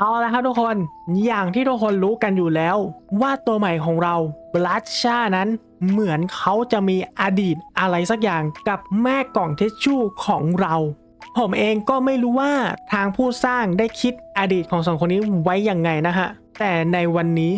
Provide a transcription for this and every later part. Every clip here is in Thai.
เอาละครับทุกคน อย่างที่ทุกคนรู้กันอยู่แล้ว ว่าตัวใหม่ของเราบลัชชานั้น เหมือนเขาจะมีอดีตอะไรสักอย่างกับแม่กล่องเทชชู่ของเรา ผมเองก็ไม่รู้ว่าทางผู้สร้างได้คิดอดีตของสองคนนี้ไว้ยังไงนะฮะ แต่ในวันนี้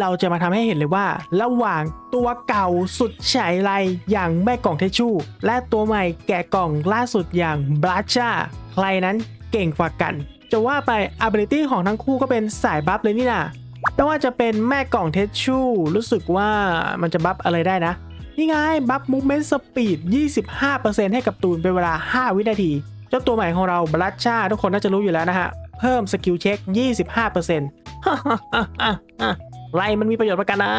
เราจะมาทำให้เห็นเลยว่า ระหว่างตัวเก่าสุดฉายไรอย่างแม่กล่องเทชชู่และตัวใหม่แกะกล่องล่าสุดอย่างบลัชชาใครนั้นเก่งกว่ากัน จะว่าไป ability ของทั้งคู่ก็เป็นสายบัฟเลยนี่นะแต่ว่าจะเป็นแม่กล่องเทชชู่รู้สึกว่ามันจะบัฟอะไรได้นะ นี่ไงบัฟ movement speed 25%ให้กับตูนเป็นเวลา 5 วินาที เจ้าตัวใหม่ของเราบลัชชา ทุกคนน่าจะรู้อยู่แล้วนะฮะ เพิ่มสกิลเช็ค 25%ไรมันมีประโยชน์ประกันนะ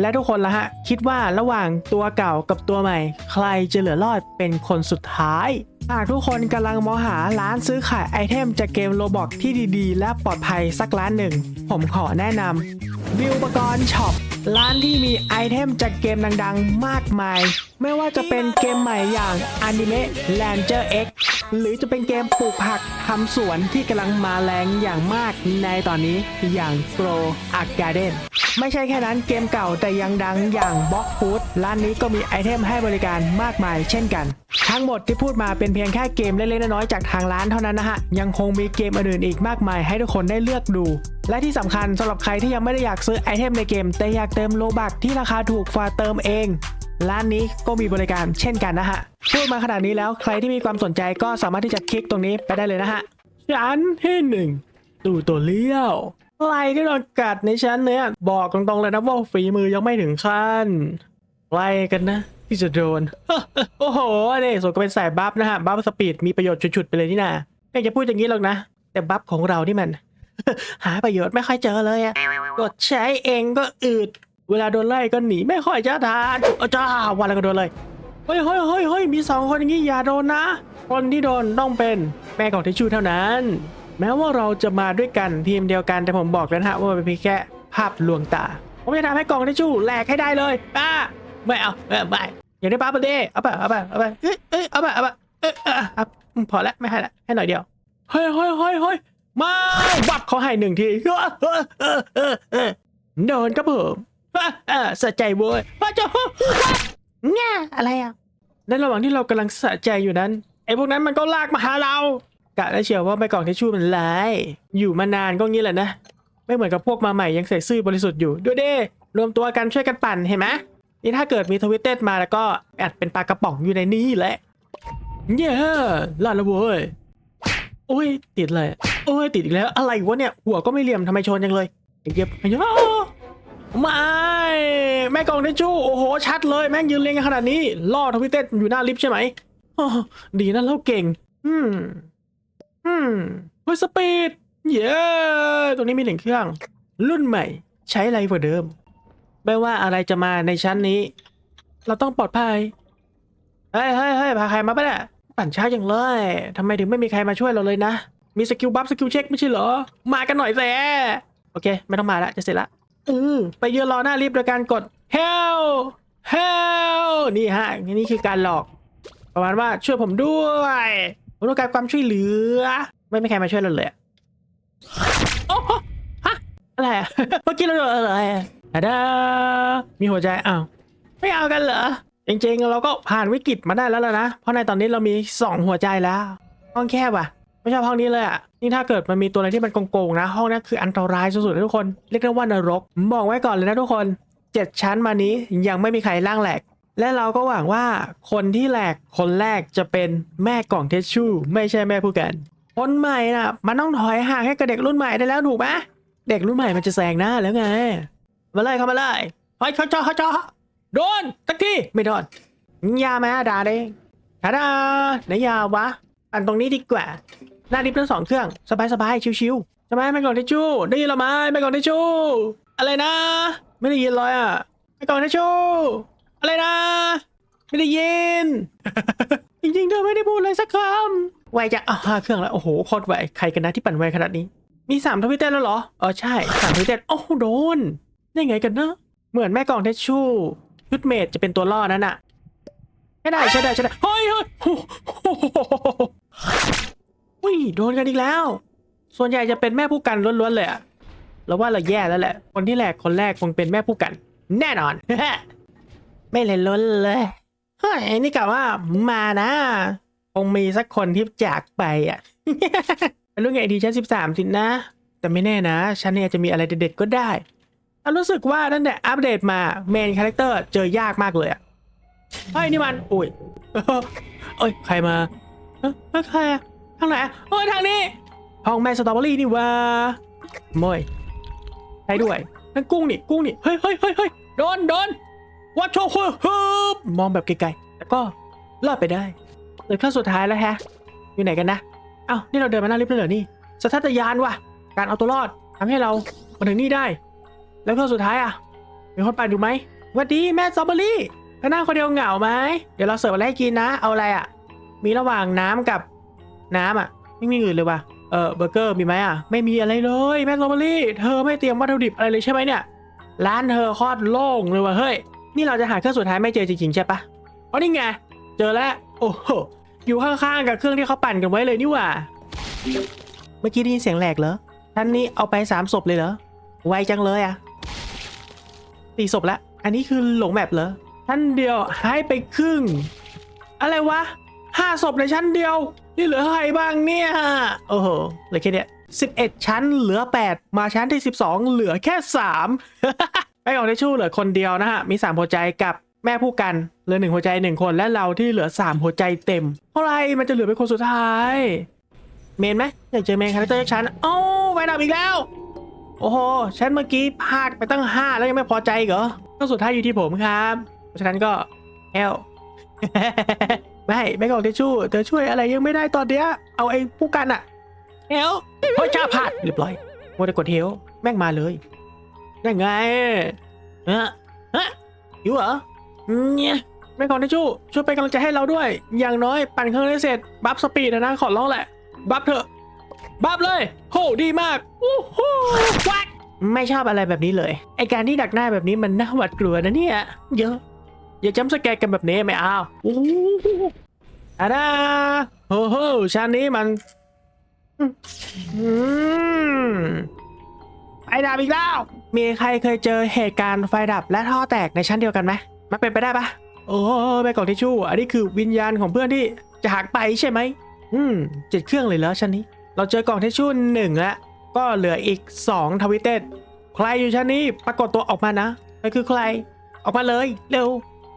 และทุกคนละฮะ คิดว่าระหว่างตัวเก่ากับตัวใหม่ ใครจะเหลือรอดเป็นคนสุดท้ายหากทุกคนกำลังมองหาร้านซื้อขายไอเทมจากเกมโลบอกที่ดีๆ และปลอดภัยสักร้านหนึ่ง ผมขอแนะนำวิวปกรณ์ช็อปร้านที่มีไอเทมจากเกมดังๆ มากมาย ไม่ว่าจะเป็นเกมใหม่อย่าง Anime Ranger X หรือจะเป็นเกมปลูกผักทำสวนที่กำลังมาแรงอย่างมากในตอนนี้อย่าง Grow a Garden ไม่ใช่แค่นั้นเกมเก่าแต่ยังดังอย่าง Box Food ร้านนี้ก็มีไอเทมให้บริการมากมายเช่นกัน ทั้งหมดที่พูดมาเป็นเพียงแค่เกมเล็กๆน้อยๆจากทางร้านเท่านั้นนะฮะ ยังคงมีเกมอื่นๆอีกมากมายให้ทุกคนได้เลือกดู และที่สำคัญสำหรับใครที่ยังไม่ได้อยากซื้อไอเทมในเกม แต่อยากเติมโลบักที่ราคาถูกฝ่าเติมเองร้านนี้ก็มีบริการเช่นกันนะฮะ พูดมาขนาดนี้แล้วใครที่มีความสนใจก็สามารถที่จะคลิกตรงนี้ไปได้เลยนะฮะชั้นที่หนึ่งตูตัวเลี้ยว ไรที่โดนกัดในชั้นเนี้ยบอกตรงๆเลยนะว่าฝีมือยังไม่ถึงขั้นไล่กันนะ ที่จะโดน โอ้โหนี่ส่วนก็เป็นสายบัฟนะฮะบัฟสปีดมีประโยชน์ฉุดๆไปเลยนี่นะไม่จะพูดอย่างนี้หรอกนะ แต่บัฟของเรานี่มัน หาประโยชน์ไม่ค่อยเจอเลยอะกดใช้เองก็อืด เวลาโดนไล่ก็หนีไม่ค่อยจะทานอาจ้าวันแล้วก็โดนเลยเฮ้ยเฮ้ยเฮ้ยเฮ้ยมีสองคนอย่างนี้อย่าโดนนะ คนที่โดนต้องเป็นแม่ของทิชชู่เท่านั้น แม้ว่าเราจะมาด้วยกันทีมเดียวกันแต่ผมบอกแล้วนะฮะว่ามันเป็นเพียงแค่ภาพลวงตา ผมจะทำให้กล่องทิชชู่แหลกให้ได้เลยป้าไม่เอาไม่เอาไม่อย่าได้ป้าประเดเอาไปเอาไปเอาไปเอ้ยเอ้ยเอาไปเอาไปเอ้ยเอ้ยเอาอืมพอแล้วไม่ให้ละให้หน่อยเดียวเฮ้ยเฮ้ยเฮ้ยเฮ้ยมาวับเขาให้หนึ่งทีเออเออเออเออเออโดนครับผมอะอะสะใจเว้ยว่าจะง่าอะไรอะในระหว่างที่เรากำลังสะใจอยู่นั้นไอ้พวกนั้นมันก็ลากมาหาเราะได้เชียวว่าไม่กล่องทิชชู่มันร้าย อยู่มานานก็งี้แหละนะ ไม่เหมือนกับพวกมาใหม่ยังใส่ซื่อบริสุทธิ์อยู่ดูดิรวมตัวกันช่วยกันปั่นเห็นไหมนี่ถ้าเกิดมีทวิตเต็ดมาแล้วก็แอดเป็นปลากระป๋องอยู่ในนี้แหละเย้ลาดละเว้ยโอ้ยติดเลยโอ้ยติดอีกแล้วอะไรวะเนี่ยหัวก็ไม่เหลี่ยมทำไมชนจังเลยไอเย็บไอ้เหี้ยไม่แม่กล่องทิชชู่โอ้โหชัดเลยแม่งยืนเรียงกันขนาดนี้ล่อทวิตเต็ดอยู่หน้าลิฟต์ใช่ไหมดีนะเราเก่ง อืม อืมเฮ้ยสปีด เย้ตรงนี้มีหนึ่งเครื่อง รุ่นใหม่ ใช้ไรกว่าเดิม ไม่ว่าอะไรจะมาในชั้นนี้ เราต้องปลอดภัย เฮ้ยเฮ้ยเฮ้ยพาใครมาปะเนี่ยปั่นช้าอย่างเลยทำไมถึงไม่มีใครมาช่วยเราเลยนะ มีสกิลบัฟสกิลเช็คไม่ใช่เหรอ มากันหน่อยแซ่โอเค ไม่ต้องมาละจะเสร็จละอือไปยืนรอหน้าลิฟต์โดยการกด hell hell นี่ฮะนี่คือการหลอก ประมาณว่าช่วยผมด้วย ผมต้องการความช่วยเหลือ ไม่มีใครมาช่วยเราเลยอะโอ้โหฮะอะไรอะเมื่อกี้เราโดนอะไรอะอะดามีหัวใจอ้าวไม่เอากันเหรอจริงๆ เราก็ผ่านวิกฤตมาได้แล้วล่ะนะ เพราะในตอนนี้เรามีสองหัวใจแล้ว ห้องแคบอะ ไม่ชอบห้องนี้เลยอะ นี่ถ้าเกิดมันมีตัวอะไรที่มันโกงๆนะ ห้องนี้คืออันตรายสุดๆเลยทุกคน เรียกได้ว่านรกผมบอกไว้ก่อนเลยนะทุกคนเจ็ดชั้นมานี้ยังไม่มีใครล่างแหลก และเราก็หวังว่าคนที่แหลกคนแรกจะเป็นแม่กล่องเทชชู่ไม่ใช่แม่ผู้กันคนใหม่น่ะ มันต้องถอยห่างให้กับเด็กรุ่นใหม่ได้แล้วถูกไหมเด็กรุ่นใหม่มันจะแซงหน้าแล้วไง มาเลยเข้ามาเลยเฮ้ยเขาจอเขาจอโดนตักทีไม่โดนยาไหมอะด่าเด้ทาดาไหนยาวะปั่นตรงนี้ดีกว่า หน้าดิฟทั้งสองเครื่อง สบายสบายๆชิวๆใช่ไหมแม่กล่องเทชชู่ได้ยินเราไหมแม่กล่องเทชชู่อะไรนะ ไม่ได้ยินเลยอะแม่กล่องเทชชู่ อะไรนะ ไม่ได้ยิน จริงๆ เธอไม่ได้พูดเลยสักคำไวจังอะห้าเครื่องแล้ว โอ้โหโคตรไวใครกันนะที่ปั่นไวขนาดนี้ มีสามทวิตเตอร์แล้วเหรออ๋อใช่สามทวิตเตอร์โอ้โหโดน ได้ไงกันนะ เหมือนแม่กล่องเทชชู่ชุดเมดจะเป็นตัวล่อนั่นน่ะใช่ได้ใช่ได้ใช่ได้เฮ้ยเฮ้ยโอ้โหอุ้ยโดนกันอีกแล้ว ส่วนใหญ่จะเป็นแม่ผู้กันล้วนๆเลยอะเราว่าเราแย่แล้วแหละ คนที่แหลกคนแรกคงเป็นแม่ผู้กัน แน่นอน ไม่เลยล้นเลยเฮ้ยนี่กะว่ามานะ คงมีสักคนที่จากไปอะเป็นรื่องไงดีชั้นสิบสามสินะ แต่ไม่แน่นะฉันเนี่ยอาจจะมีอะไรเด็ดๆก็ได้ฉันรู้สึกว่าตั้งแต่อัปเดตมาเมนคาแรคเตอร์เจอยากมากเลยอะเฮ้ยนี่มันอุ้ยเอ้ยใครมาเอ้ยใครอะทางไหนอะเอ้ยทางนี้ห้องแม่สตรอเบอรี่นี่ว่าโมยใช่ด้วยนั่นกุ้งนี่กุ้งนี่เฮ้ยเฮ้ยเฮ้ยเฮ้ยโดนโดน วัดโชว์ฮึบมองแบบไกลๆแต่ก็รอดไปได้เหลือขั้นสุดท้ายแล้วแฮะ อยู่ไหนกันนะ เอ้า นี่เราเดินมาหน้าลิฟต์เลยเหรอนี่สัทตยานว่ะ การเอาตัวรอดทำให้เรามาถึงนี่ได้ แล้วก็สุดท้ายอะมีคนปั่นอยู่ไหมวัสดีแม่ซอเบอรี่แล้วนั่งคนเดียวเหงาไหม เดี๋ยวเราเสิร์ฟอะไรให้กินนะ เอาอะไรอะ มีระหว่างน้ำกับน้ำอะ ไม่มีอื่นเลยว่ะ เออเบอร์เกอร์มีไหมอะ ไม่มีอะไรเลยแม่ซอเบอรี่ เธอไม่เตรียมวัตถุดิบอะไรเลยใช่ไหมเนี่ย ร้านเธอคอดโล่งเลยว่ะเฮ้ย นี่เราจะหาเครื่องสุดท้ายไม่เจอจริงๆใช่ปะอ๋อนี่ไง เจอแล้ว โอ้โห อยู่ข้างๆกับเครื่องที่เขาปั่นกันไว้เลยนี่หว่า เมื่อกี้ได้ยินเสียงแหลกเหรอ ท่านนี้เอาไปสามศพเลยเหรอ ไวจังเลยอะสี่ศพล้วอันนี้คือหลงแมปเหรอชั้นเดียวหายไปครึ่ง อะไรวะห้าศพในชั้นเดียว นี่เหลือใครบ้างเนี่ย โอ้โห เหลือแค่เนี้ยสิบเอ็ดชั้นเหลือแปดมาชั้นที่สิบสองเหลือแค่สาม ไปออกในชู่เหลือคนเดียวนะฮะ มีสามหัวใจกับแม่ผู้กันเหลือหนึ่งหัวใจหนึ่งคนและเราที่เหลือสามหัวใจเต็มเพราะอะไรมันจะเหลือเป็นคนสุดท้าย เมนไหมอยากเจอเมนคาแรคเตอร์จากฉันโอ้ไฟดับอีกแล้ว โอ้โหฉันเมื่อกี้พลาดไปตั้งห้าแล้วยังไม่พอใจเหรอก็สุดท้ายอยู่ที่ผมครับ เพราะฉะนั้นก็แอลไม่ไม่กองทิชชู่เธอช่วยอะไรยังไม่ได้ตอนเนี้ยเอาไอ้ผู้กันอะเฮลเฮ้ยจ้าพลาดเรียบร้อยโมวแต่กดเฮลแม่งมาเลย ยังไงเอะฮะอยู่เหรอเนี่ยไม่กองทิชชู่ช่วยเป็นกำลังใจให้เราด้วย อย่างน้อยปั่นเครื่องได้เสร็จ บัฟสปีดนะนะขอร้องแหละ บัฟเถอะ บัฟเลย โหดีมากอู้หูวักไม่ชอบอะไรแบบนี้เลย ไอการที่ดักหน้าแบบนี้มันน่าหวาดกลัวนะเนี่ย เยอะ อย่าจำสแกกันแบบนี้ไม่เอาโอ้โหอาดาโอ้โหชานนี้มัน อืม ไฟดับอีกแล้ว มีใครเคยเจอเหตุการณ์ไฟดับและท่อแตกในชั้นเดียวกันไหมมันเป็นไปได้ปะโอ้แม่กล่องทิชชู่ อันนี้คือวิญญาณของเพื่อนที่จะหักไปใช่ไหม อืมเจ็ดเครื่องเลยแล้วชั้นนี้ เราเจอกล่องทิชชู่หนึ่งแล้ว ก็เหลืออีกสองทวิตเต็ด ใครอยู่ชั้นนี้ปรากฏตัวออกมานะใครคือใคร ออกมาเลย เร็ว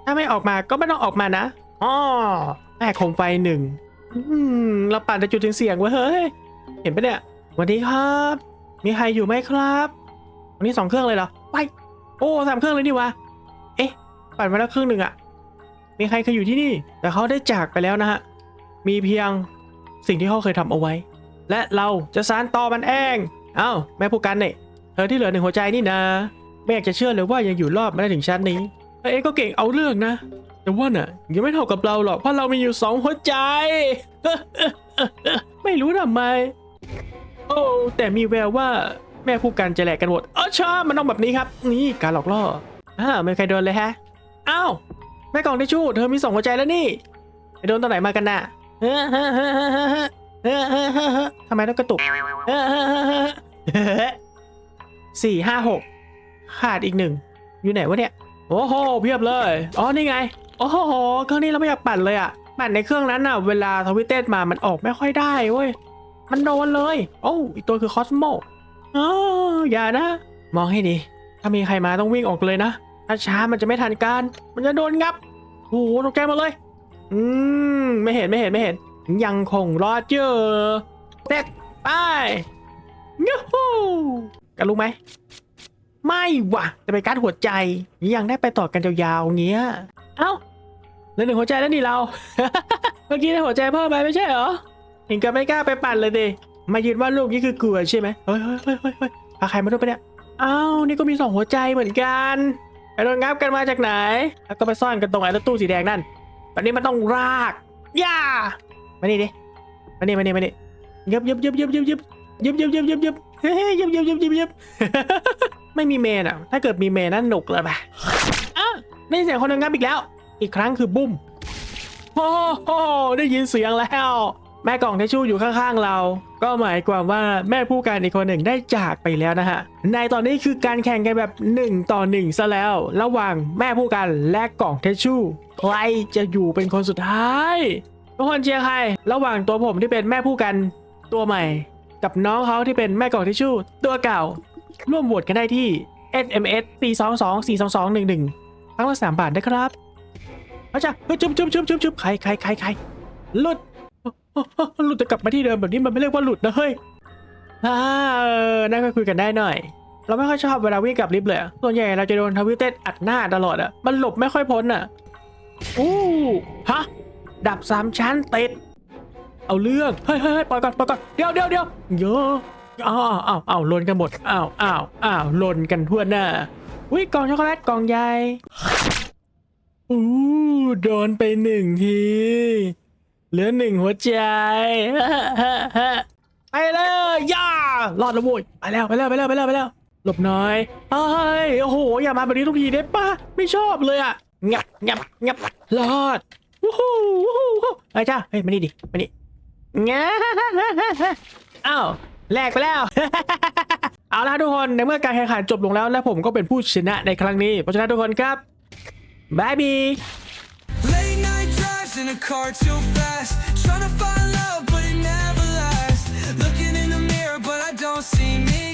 ถ้าไม่ออกมาก็ไม่ต้องออกมานะอ๋อแม่โคมไฟหนึ่ง อืม เราปั่นแต่จุดถึงเสียงเว้ยเฮ้ย เห็นปะเนี่ยสวัสดีครับ มีใครอยู่ไหมครับวันนี้สองเครื่องเลยเหรอไปโอ้สามเครื่องเลยนี่วะเอ๊ะปั่นมาแล้วครึ่งหนึ่งอะมีใครเคยอยู่ที่นี่ แต่เขาได้จากไปแล้วนะฮะมีเพียงสิ่งที่เขาเคยทำเอาไว้ และเราจะสานต่อมันเองเอ้าแม่ผู้กันเนี่ยเธอที่เหลือหนึ่งหัวใจนี่นะไม่อยากจะเชื่อเลยว่ายังอยู่รอดมาได้ถึงชั้นนี้เอ้ยก็เก่งเอาเรื่องนะ แต่ว่าน่ะยังไม่เท่ากับเราหรอกเพราะเรามีอยู่สองหัวใจ ไม่รู้ทำไม โอ้แต่มีแววว่าแม่ผู้กันจะแหลกกันหมดเออชามันต้องแบบนี้ครับ นี่การหลอกล่ออ่าไม่มีใครโดนเลยฮะอ้าวแม่กล่องทิชชู่เธอมีสองหัวใจแล้วนี่ไปโดนตอนไหนมากันน่ะเฮ้เฮ้เฮ้เฮ้เฮ้เฮ้เฮ้เฮ้เฮ้ทำไมต้องกระตุกเฮ้เฮ้เฮ้เฮ้เฮ้สี่ห้าหกขาดอีกหนึ่งอยู่ไหนวะเนี่ยโอ้โหเพียบเลยอ๋อนี่ไงโอ้โหเครื่องนี้เราไม่อยากปั่นเลยอะปั่นในเครื่องนั้นอะ เวลาทวิตเต็ดมามันออกไม่ค่อยได้เว้ย มันโดนเลย โอ้อีกตัวคือคอสโมอ๋ออย่านะ มองให้ดี ถ้ามีใครมาต้องวิ่งออกเลยนะ ถ้าช้ามันจะไม่ทันการ มันจะโดนงับโอ้โหตกใจหมาเลย อืม ไม่เห็นไม่เห็นไม่เห็น ยังคงรอดเจอเสร็จไปยูฮูกันรู้ไหม ไม่ว่ะ จะไปการหัวใจ ยังได้ไปต่อกันยาวๆเงี้ย เอ้าเลือหนึ่งหัวใจแล้วนี่เรา เมื่อกี้ได้หัวใจเพิ่มไปไม่ใช่เหรอ ถึงกับไม่กล้าไปปั่นเลยดิมายืนว่าดรูปนี่คือกลัวใช่ไหมเฮ้ยเฮ้ยเฮ้ยเฮ้ยพาใครมาด้วยปะเนี่ยอ้าวนี่ก็มีสองหัวใจเหมือนกันไปโดนงับกันมาจากไหน แล้วก็ไปซ่อนกันตรงไอ้รถตู้สีแดงนั่นแบบนี้มันต้องรากย่ามานี่ดิมานี่มานี่มานี่ยึบยึบยึบยึบยึบยึบยึบยึบยึบยึบยึบเฮ้ยยึบยึบยึบยึบยึบไม่มีเมนอะ ถ้าเกิดมีเมนนั่นหนุกเลยปะอ้าวได้ยินเสียงคนโดนงับอีกแล้ว อีกครั้งคือบุ้มโอ้โหได้ยินเสียงแล้ว แม่กล่องทิชชู่อยู่ข้างๆเรา ก็หมายความว่าแม่ผู้การอีกคนหนึ่งได้จากไปแล้วนะฮะ ในตอนนี้คือการแข่งกันแบบ 1 ต่อ 1 ซะแล้ว ระหว่างแม่ผู้การและกล่องทิชชู่ใครจะอยู่เป็นคนสุดท้ายทุกคนเชียร์ใคร ระหว่างตัวผมที่เป็นแม่ผู้กันตัวใหม่ กับน้องเขาที่เป็นแม่กล่องทิชชู่ตัวเก่า ร่วมโหวตกันได้ที่ SMS 4 2 2 4 2 2 1 1ครั้งละ3บาทนะครับเอาจ้ะเฮ้ยจุ๊บจุ๊บจุ๊บจุ๊บจุ๊บใครใครใครใครหลุด หลุดจะกลับมาที่เดิมแบบนี้มันไม่เรียกว่าหลุดนะเฮ้ยอ่าเออนั่นก็คุยกันได้หน่อย เราไม่ค่อยชอบเวลาวิ่งกับลิฟต์เลยอะส่วนใหญ่เราจะโดนทวิตเต็ดอัดหน้าตลอดอะมันหลบไม่ค่อยพ้นอะอู้ฮะดับสามชั้นติด เอาเรื่อง เฮ้ยเฮ้ยเฮ้ยปล่อยก่อนปล่อยก่อนเดี๋ยวเดี๋ยวเดี๋ยวเยอะอ้าวอ้าวอ้าวหล่นกันหมดอ้าวอ้าวอ้าวหล่นกันทั่วหน้าวิกล่องช็อกโกแลตกล่องใหญ่อู้โดนไปหนึ่งที เหลือหนึ่งหัวใจ ไปเลยย่ารอดแล้วโว้ยไปแล้วไปแล้วไปแล้วไปแล้วไปแล้ว หลบหน่อยเอ้ยโอ้โห อย่ามาแบบนี้ทุกทีได้ปะไม่ชอบเลยอะงับงับงับรอดวู้ฮู้วู้ฮู้วู้ฮู้ไอ้จ้าเฮ้ยมานี่ดิมานี่งับอ้าวแลกไปแล้ว เอาละทุกคนในเมื่อการแข่งขันจบลงแล้วและผมก็เป็นผู้ชนะในครั้งนี้ เพราะฉะนั้นทุกคนครับบายบี in a car too fast. Trying to find love but it never lasts. Looking in the mirror but I don't see me.